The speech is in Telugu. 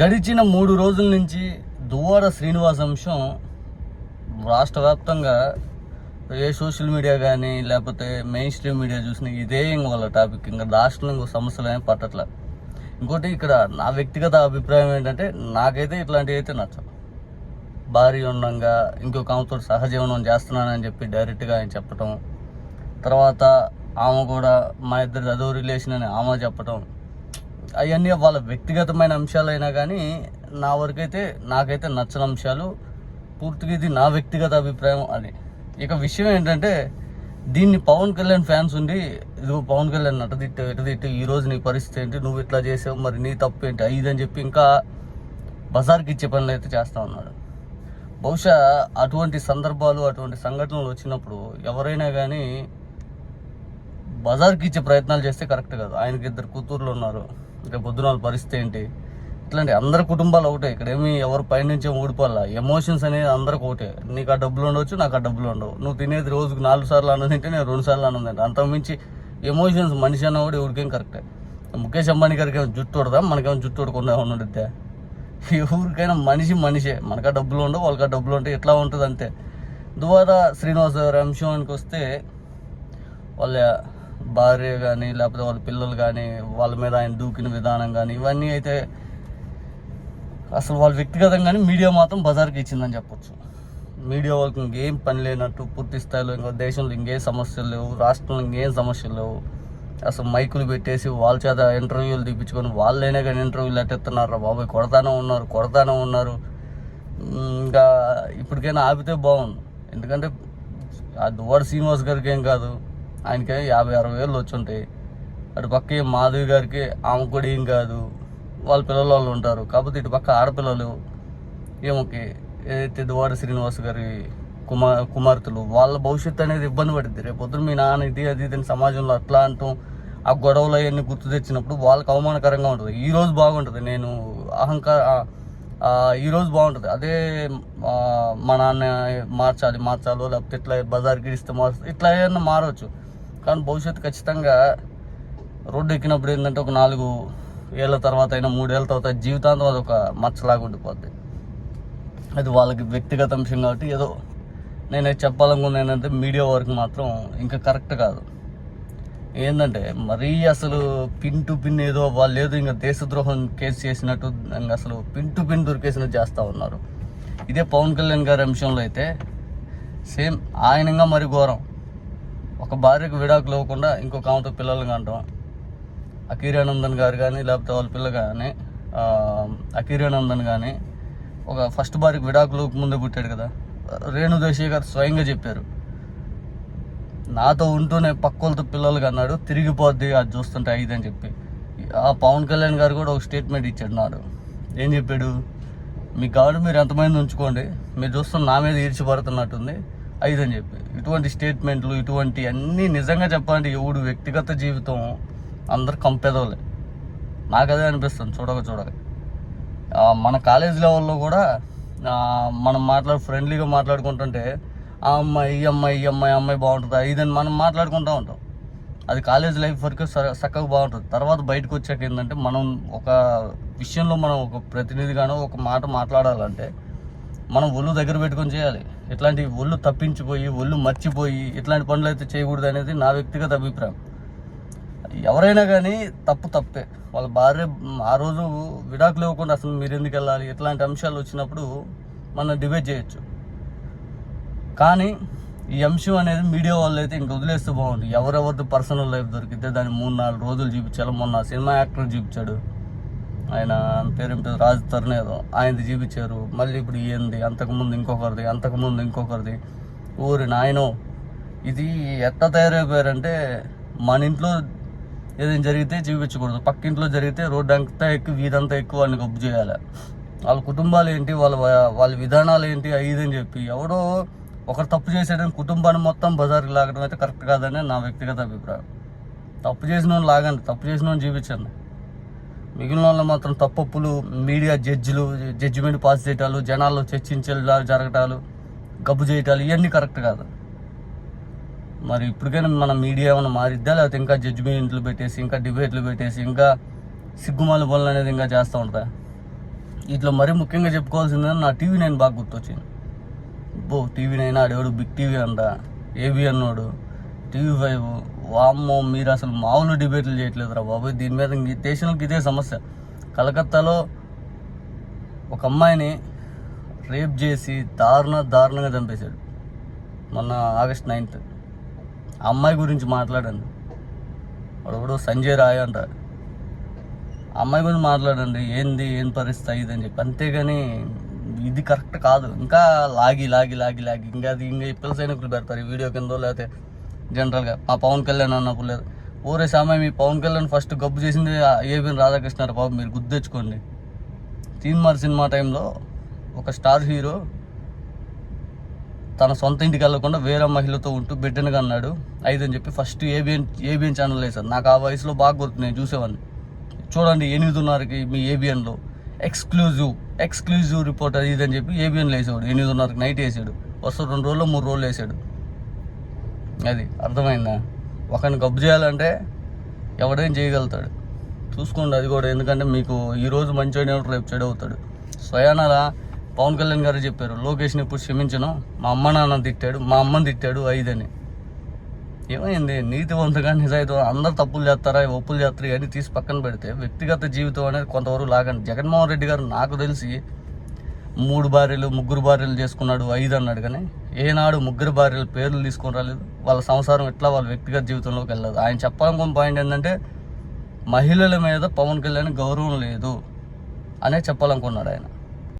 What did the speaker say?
గడిచిన మూడు రోజుల నుంచి దువ్వాడ శ్రీనివాస్ అంశం రాష్ట్ర వ్యాప్తంగా ఏ సోషల్ మీడియా కానీ లేకపోతే మెయిన్ స్ట్రీమ్ మీడియా చూసినా ఇదే ఇంక వాళ్ళ టాపిక్. ఇంకా రాష్ట్రంలో ఇంకో సమస్యలు ఏమి పట్టట్ల. ఇంకోటి ఇక్కడ నా వ్యక్తిగత అభిప్రాయం ఏంటంటే నాకైతే ఇట్లాంటివి అయితే నచ్చవు. భార్య ఉండంగా ఇంకొక ఆమెతో సహజీవనం చేస్తున్నానని చెప్పి డైరెక్ట్గా ఆయన చెప్పటం. తర్వాత ఆమె కూడా మా ఇద్దరు చదువు రిలేషన్ అని ఆమె చెప్పటం. అవన్నీ వాళ్ళ వ్యక్తిగతమైన అంశాలైనా కానీ నా వరకైతే నాకైతే నచ్చని అంశాలు పూర్తిగా ఇది నా వ్యక్తిగత అభిప్రాయం అని ఇక విషయం ఏంటంటే దీన్ని పవన్ కళ్యాణ్ ఫ్యాన్స్ ఉండి ఇదిగో పవన్ కళ్యాణ్ అటు తిట్టు ఈరోజు తిట్టు నీ పరిస్థితి ఏంటి నువ్వు ఇట్లా చేసావు మరి నీ తప్పు ఏంటి అని చెప్పి ఇంకా బజార్కి ఇచ్చే పనులు అయితే చేస్తూ ఉన్నాడు. బహుశా అటువంటి సందర్భాలు అటువంటి సంఘటనలు వచ్చినప్పుడు ఎవరైనా కానీ బజార్కి ఇచ్చే ప్రయత్నాలు చేస్తే కరెక్ట్ కాదు. ఆయనకి ఇద్దరు కూతుర్లు ఉన్నారు. రేపు పొద్దున పరిస్థితి ఏంటి? ఇట్లాంటి అందరి కుటుంబాలు ఒకటే. ఇక్కడ ఏమి ఎవరు పైనుంచి ఊడిపోవాలా? ఎమోషన్స్ అనేది అందరికి ఒకటే. నీకు ఆ డబ్బులు ఉండవచ్చు నాకు ఆ డబ్బులు ఉండవు. నువ్వు తినేది రోజుకు నాలుగు సార్లు అన్నం తింటే నేను రెండు సార్లు అన్నం తింటా. అంతకుమించి ఎమోషన్స్ మనిషి అన్న కూడా ఎవరికేం కరెక్టే ముఖేష్ అంబానీ గారికి ఏమైనా జుట్టు ఉడదా మనకేమైనా జుట్టు ఉడకుండా ఉన్నట్టే ఎవరికైనా మనిషి మనిషే. మనకు ఆ డబ్బులు ఉండవు వాళ్ళకి ఆ డబ్బులు ఉంటాయి ఎట్లా ఉంటుంది అంతే దువారా శ్రీనివాస్ గారి అంశానికి వస్తే వాళ్ళ భార్య కానీ లేకపోతే వాళ్ళ పిల్లలు కానీ వాళ్ళ మీద ఆయన దూకిన విధానం కానీ ఇవన్నీ అయితే అసలు వాళ్ళ వ్యక్తిగతంగానే మీడియా మాత్రం బజార్కి ఇచ్చిందని చెప్పొచ్చు. మీడియా వాళ్ళకి ఇంకేం పని లేనట్టు పూర్తి స్థాయిలో ఇంకా దేశంలో ఇంకేం సమస్యలు లేవు రాష్ట్రంలో ఇంకేం సమస్యలు లేవు. అసలు మైకులు పెట్టేసి వాళ్ళ చేత ఇంటర్వ్యూలు తీపించుకొని వాళ్ళైనా కానీ ఇంటర్వ్యూలు ఎట్టెత్తున్నారు బాబాయ్ కొడతానే ఉన్నారు కొడతానే ఉన్నారు. ఇంకా ఇప్పటికైనా ఆపితే బాగుంది ఎందుకంటే ఆ దువాడు శ్రీనివాస్ గారికి ఏం కాదు. ఆయనకి యాభై అరవై వేలు వచ్చి ఉంటాయి అటు పక్క మాధవి గారికి ఆమె కూడా ఏం కాదు. వాళ్ళ పిల్లల వాళ్ళు ఉంటారు. కాకపోతే ఇటు పక్క ఆడపిల్లలు ఏమోకి ఏదైతే దువాడ శ్రీనివాస్ గారి కుమార్ కుమార్తెలు వాళ్ళ భవిష్యత్తు అనేది ఇబ్బంది పడుద్ది. రేపొద్దున మీ నాన్న ఇది అది ఇది సమాజంలో అట్లా అంటాం ఆ గొడవలు అవన్నీ గుర్తు తెచ్చినప్పుడు వాళ్ళకి అవమానకరంగా ఉంటుంది. ఈరోజు బాగుంటుంది. నేను అహంకార ఈరోజు బాగుంటుంది. అదే మా నాన్న మార్చాలి మార్చాలో లేకపోతే ఇట్లా బజార్కి ఇస్తే మార్చు ఇట్లా ఏమన్నా మారవచ్చు కానీ భవిష్యత్తు ఖచ్చితంగా రోడ్డు ఎక్కినప్పుడు ఏంటంటే ఒక నాలుగు ఏళ్ళ తర్వాత అయినా మూడేళ్ళ తర్వాత జీవితాంతం అది ఒక మచ్చలాగా ఉండిపోద్ది. అది వాళ్ళకి వ్యక్తిగత అంశం కాబట్టి ఏదో నేను చెప్పాలనుకున్నా ఏంటంటే మీడియా వరకు మాత్రం ఇంకా కరెక్ట్ కాదు. ఏంటంటే మరీ అసలు పిన్ టు పిన్ ఏదో వాళ్ళు ఏదో ఇంకా దేశద్రోహం కేసు చేసినట్టు ఇంకా అసలు పిన్ టు పిన్ దొరికేసినట్టు చేస్తూ ఉన్నారు. ఇదే పవన్ కళ్యాణ్ గారి అంశంలో అయితే సేమ్ ఆయనంగా మరి ఘోరం. ఒక భార్యకు విడాకులు ఇవ్వకుండా ఇంకొక ఆమెతో పిల్లల్ని అంటాం అకీరానందన్ గారు కానీ లేకపోతే వాళ్ళ పిల్ల కానీ అకీరానందన్ కానీ ఒక ఫస్ట్ భార్యకు విడాకులు ముందే పుట్టాడు కదా. రేణు దేశీ గారు స్వయంగా చెప్పారు. నాతో ఉంటూనే పక్కోళ్ళతో పిల్లలు అన్నాడు. తిరిగిపోద్ది అది చూస్తుంటే ఐదు అని చెప్పి. ఆ పవన్ కళ్యాణ్ గారు కూడా ఒక స్టేట్మెంట్ ఇచ్చాడు నాడు. ఏం చెప్పాడు? మీకు కావాలి మీరు ఎంతమంది ఉంచుకోండి మీరు చూస్తున్న నా మీద ఈడ్చిపడుతున్నట్టుంది ఐదు అని చెప్పి. ఇటువంటి స్టేట్మెంట్లు ఇటువంటి అన్నీ నిజంగా చెప్పాలంటే ఎవడు వ్యక్తిగత జీవితం అందరు కంపేదోలే. నాకు అదే అనిపిస్తుంది చూడక చూడక. మన కాలేజ్ లెవెల్లో కూడా మనం మాట్లాడు ఫ్రెండ్లీగా మాట్లాడుకుంటుంటే ఆ అమ్మాయి ఈ అమ్మాయి ఈ అమ్మాయి అమ్మాయి బాగుంటుందా? ఇదని మనం మాట్లాడుకుంటూ ఉంటాం. అది కాలేజ్ లైఫ్ వరకు చక్కగా బాగుంటుంది. తర్వాత బయటకు వచ్చాక ఏంటంటే మనం ఒక విషయంలో మనం ఒక ప్రతినిధిగానో ఒక మాట మాట్లాడాలంటే మనం ఒళ్ళు దగ్గర పెట్టుకొని చేయాలి. ఇట్లాంటి ఒళ్ళు తప్పించిపోయి ఒళ్ళు మర్చిపోయి ఇట్లాంటి పనులు అయితే చేయకూడదు అనేది నా వ్యక్తిగత అభిప్రాయం. ఎవరైనా కానీ తప్పు తప్పే. వాళ్ళ భార్య ఆ రోజు విడాకులు ఇవ్వకుండా అసలు మీరు ఎందుకు వెళ్ళాలి? ఇట్లాంటి అంశాలు వచ్చినప్పుడు మనం డిబేట్ చేయొచ్చు. కానీ ఈ అంశం అనేది మీడియా వాళ్ళు అయితే ఇంక వదిలేస్తే బాగుంది ఎవరెవరిది పర్సనల్ లైఫ్ దొరికితే దాన్ని మూడు నాలుగు రోజులు చూపించాలి. మొన్న సినిమా యాక్టర్ చూపించాడు. ఆయన పేరు పేరు? రాజ్ తరుణ్ ఏదో. ఆయనది చూపించారు. మళ్ళీ ఇప్పుడు ఏంది అంతకుముందు ఇంకొకరిది అంతకుముందు ఇంకొకరిది. ఊరి నాయనో ఇది ఎట్లా తయారైపోయారంటే మన ఇంట్లో ఏదైనా జరిగితే చూపించకూడదు. పక్కింట్లో జరిగితే రోడ్డు అంతా ఎక్కువ వీధంతా ఎక్కువ వాళ్ళని గబ్బు చేయాలి. వాళ్ళ కుటుంబాలు ఏంటి? వాళ్ళ వాళ్ళ విధానాలు ఏంటి? అని చెప్పి ఎవడో ఒకరు తప్పు చేసేటప్పుడు కుటుంబాన్ని మొత్తం బజార్కి లాగడం అయితే కరెక్ట్ కాదని నా వ్యక్తిగత అభిప్రాయం. తప్పు చేసిన వాళ్ళు లాగండి తప్పు చేసిన వాళ్ళు చూపించండి మిగిలిన వాళ్ళు మాత్రం తప్పప్పులు మీడియా జడ్జిలు జడ్జిమెంట్ పాస్ చేయటాలు జనాల్లో చర్చించాలు జరగటాలు గబ్బు చేయటాలు ఇవన్నీ కరెక్ట్ కాదు. మరి ఇప్పటికైనా మన మీడియా ఏమైనా మారిద్దా? లేకపోతే ఇంకా జడ్జిమెంట్లు పెట్టేసి ఇంకా డిబేట్లు పెట్టేసి ఇంకా సిగ్గుమాల పనులు అనేది ఇంకా చేస్తూ ఉంటా ఇట్లా మరీ ముఖ్యంగా చెప్పుకోవాల్సిందే నా టీవీ నేను బాగా గుర్తొచ్చింది. బో టీవీ నైనా ఆడేవాడు బిగ్ టీవీ అంట ఏబి అన్నాడు టీవీ ఫైవ్ వామ్మో మీరు అసలు మామూలు డిబేట్లు చేయట్లేదురా బాబు దీని మీద దేశంలోకి ఇదే సమస్య. కలకత్తాలో ఒక అమ్మాయిని రేప్ చేసి దారుణ దారుణంగా చంపేశాడు మొన్న ఆగస్ట్ నైన్త్. ఆ అమ్మాయి గురించి మాట్లాడండి. వాడు సంజయ్ రాయ్ అంట. అమ్మాయి గురించి మాట్లాడండి ఏంది ఏం పరిస్థితి అయ్యింది అని చెప్పి అంతేగాని ఇది కరెక్ట్ కాదు. ఇంకా లాగి లాగి లాగి లాగి. ఇంకా అది ఇంకా పిల్ల సైనికులు పెడతారు ఈ వీడియో కింద లేకపోతే జనరల్గా మా పవన్ కళ్యాణ్ అన్నప్పుడు లేదు. ఊరే సామాయి మీ పవన్ కళ్యాణ్ ఫస్ట్ గబ్బు చేసింది ఏబిఎన్ రాధాకృష్ణ బాబు మీరు గుర్తు తెచ్చుకోండి తీన్మార్ సినిమా టైంలో ఒక స్టార్ హీరో తన సొంత ఇంటికి వెళ్ళకుండా వేరే మహిళతో ఉంటూ బిడ్డనిగా అన్నాడు. ఐదు అని చెప్పి ఫస్ట్ ఏబిఎన్ ఏబిఎన్ ఛానల్ వేశారు. నాకు ఆ వయసులో బాగా గుర్తు నేను చూసేవాడిని. చూడండి ఎనిమిదిన్నరకి మీ ఏబిఎన్లో ఎక్స్క్లూజివ్ ఎక్స్క్లూజివ్ రిపోర్ట్ అది ఇదని అని చెప్పి ఏబిఎన్లో వేసాడు ఎనిమిదిన్నరకు నైట్ వేసాడు. వస్తూ రెండు రోజులు మూడు రోజులు వేసాడు. అది అర్థమైందా? ఒకరిని గబ్బు చేయాలంటే ఎవడేం చేయగలుగుతాడు. చూసుకోండి అది కూడా. ఎందుకంటే మీకు ఈరోజు మంచివాడు రేపు చెడు అవుతాడు. స్వయానాల పవన్ కళ్యాణ్ గారు చెప్పారు లోకేష్ని ఇప్పుడు క్షమించను. మా అమ్మ నాన్న తిట్టాడు మా అమ్మని తిట్టాడు ఐదని. ఏమైంది? నీతివంతుగా నిజాయితీ అందరు తప్పులు చేస్తారా? ఒప్పులు చేస్తారు? ఇవన్నీ తీసి పక్కన పెడితే వ్యక్తిగత జీవితం అనేది కొంతవరకు లాగండి. జగన్మోహన్ రెడ్డి గారు నాకు తెలిసి మూడు భార్యలు ముగ్గురు భార్యలు చేసుకున్నాడు ఐదు అన్నాడు. కానీ ఏనాడు ముగ్గురు భార్యల పేర్లు తీసుకొని రాలేదు. వాళ్ళ సంసారం ఎట్లా వాళ్ళ వ్యక్తిగత జీవితంలోకి వెళ్ళదు. ఆయన చెప్పాలనుకున్న పాయింట్ ఏంటంటే మహిళల మీద పవన్ కళ్యాణ్ గౌరవం లేదు అనే చెప్పాలనుకున్నాడు ఆయన.